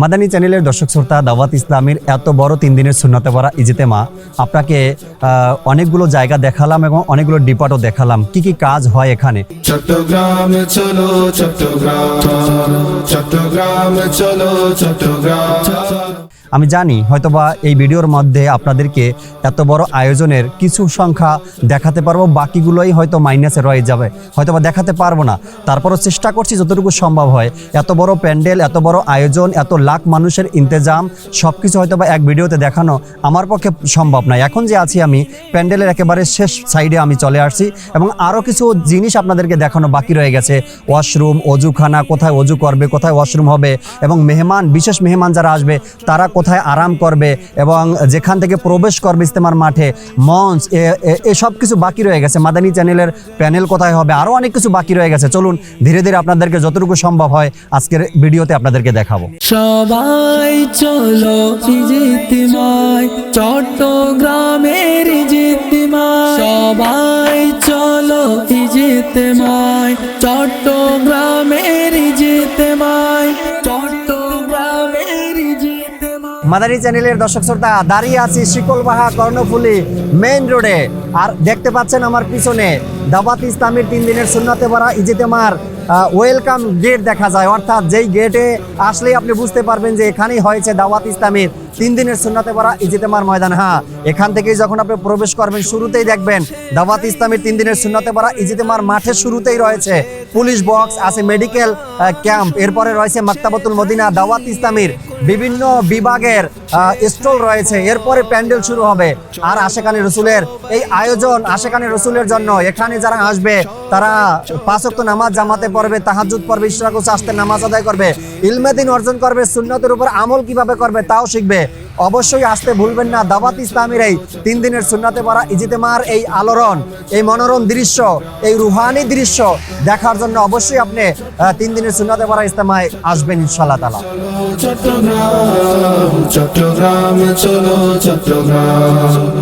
মাদানী চ্যানেলের দর্শক শ্রোতা, দাওয়াত ইসলামের এত বড় তিন দিনের সুন্নতে পড়া ইজতেমা, আপনাকে অনেকগুলো জায়গা দেখালাম এবং অনেকগুলো ডিপার্টও দেখালাম। কি কি কাজ হয় এখানে? চট্টগ্রামে চলো, চট্টগ্রাম। চট্টগ্রামে চলো, চট্টগ্রাম। আমি জানি হয়তোবা এই ভিডিওর মধ্যে আপনাদেরকে এত বড় আয়োজনের কিছু সংখ্যা দেখাতে পারব, বাকিগুলোই হয়তো মাইনাসে রয়ে যাবে, হয়তোবা দেখাতে পারব না। তারপরও চেষ্টা করছি যতটুকু সম্ভব হয়, এত বড় প্যান্ডেল, এত বড় আয়োজন, এত লাখ মানুষের ইন্তজাম সব কিছু হয়তোবা এক ভিডিওতে দেখানো আমার পক্ষে সম্ভব নয়। এখন যে আছি আমি, প্যান্ডেলের একেবারে শেষ সাইডে আমি চলে আসছি এবং আরও কিছু জিনিস আপনাদেরকে দেখানো বাকি রয়ে গেছে। ওয়াশরুম অজুখানা, কোথায় অজু করবে, কোথায় ওয়াশরুম হবে এবং মেহমান, বিশেষ মেহমান যারা আসবে, তারা কোথায় আরাম করবে এবং যেখান থেকে প্রবেশ করবে ইস্তেমার মাঠে, মঞ্চ এসব কিছু বাকি রয়ে গেছে। মাদানী চ্যানেলের প্যানেল কোথায় হবে? আরও অনেক কিছু বাকি রয়ে গেছে। চলুন, ধীরে ধীরে আপনাদেরকে যতটুকু সম্ভব হয় আজকের ভিডিওতে আপনাদেরকে দেখাবো। সবাই চলো চট্টগ্রামের সবাই চলো ইজিতিমায় মাদানী চ্যানেলের দর্শক শ্রোতা, দাঁড়িয়ে আছি শিকলবাহা কর্ণফুলি মেইন রোডে। আর দেখতে পাচ্ছেন আমার পিছনে দাবাত ইসলামের তিন দিনের সুন্নাতে ভরা ইজিতেমার ওয়েলকাম গেট দেখা যায়। অর্থাৎ যেই গেটে আসলেই আপনি বুঝতে পারবেন যে এখানেই হয়েছে দাওয়াত ইসলামের তিন দিনের সুন্নাতে ভরা ইজিতেমার ময়দান। হ্যাঁ এখান থেকেই যখন আপনি প্রবেশ করবেন, শুরুতেই দেখবেন দাওয়াত ইসলামের তিন দিনের সুন্নাতে ভরা ইজিতেমার মাঠের শুরুতেই রয়েছে পুলিশ বক্স আছে মেডিকেল ক্যাম্প এরপরে রয়েছে মাক্তাবতুল মদিনা, দাওয়াত ইসলামের বিভিন্ন বিভাগের স্টল রয়েছে। এরপরে প্যান্ডেল শুরু হবে। আর আশেখানে রসুলের এই আয়োজন আশেখানে রসুলের জন্য। এখানে যারা আসবে, তারা পাঁচক্ত নামাজ জামাতে পড়বে তাহাজুদ পড়বে ইশরাকুস আসতে নামাজ আদায় করবে। ইলমেদিন অর্জন করবে, সুন্নতের উপর আমল কীভাবে করবে, তাও শিখবে। অবশ্যই আসতে ভুলবেন না। দাবাত ইসলামের এই তিন দিনের সুন্নাতে পড়া ইজিতেমার এই আলোড়ন, এই মনোরম দৃশ্য, এই রুহানি দৃশ্য দেখার জন্য অবশ্যই আপনি তিন দিনের সুন্নাতে পারা ইস্তেমায় আসবেন ইনশাল্লাহ তালা চট্টগ্রাম চট্টগ্রাম, চলো চট্টগ্রাম।